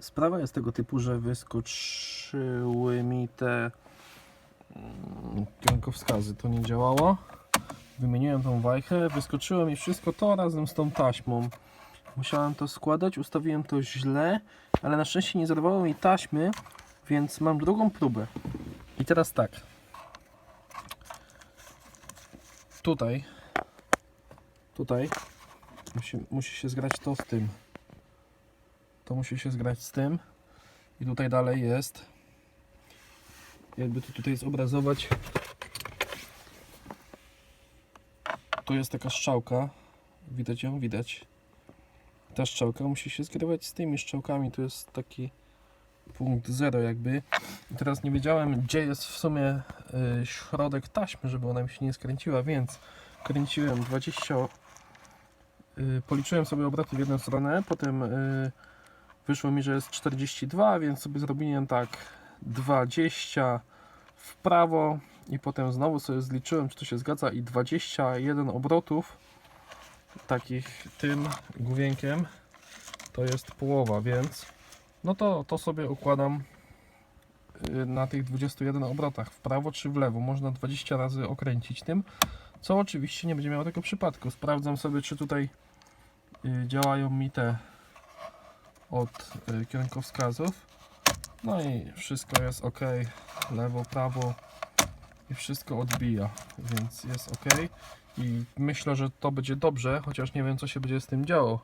Sprawa jest tego typu, że wyskoczyły mi te mm, kierunkowskazy. To nie działało. Wymieniłem tą wajchę, wyskoczyło mi wszystko to razem z tą taśmą. Musiałem to składać, ustawiłem to źle, ale na szczęście nie zerwało mi taśmy, więc mam drugą próbę. I teraz tak. Tutaj. Tutaj. Musi, musi się zgrać to z tym. To musi się zgrać z tym. I tutaj dalej jest. Jakby to tutaj zobrazować. Tu jest taka strzałka. Widać ją? Widać. Ta strzałka musi się zgrywać z tymi strzałkami. Tu jest taki punkt 0 jakby. I teraz nie wiedziałem, gdzie jest w sumie y, środek taśmy, żeby ona mi się nie skręciła, więc kręciłem 20. Y, policzyłem sobie obroty w jedną stronę, potem y, wyszło mi, że jest 42, więc sobie zrobiłem tak 20 w prawo i potem znowu sobie zliczyłem, czy to się zgadza i 21 obrotów takich tym główienkiem to jest połowa, więc no to, to sobie układam y, na tych 21 obrotach w prawo czy w lewo. Można 20 razy okręcić tym, co oczywiście nie będzie miało tego przypadku. Sprawdzam sobie, czy tutaj y, działają mi te od y, kierunkowskazów. No i wszystko jest ok. Lewo, prawo i wszystko odbija, więc jest ok. I myślę, że to będzie dobrze, chociaż nie wiem, co się będzie z tym działo.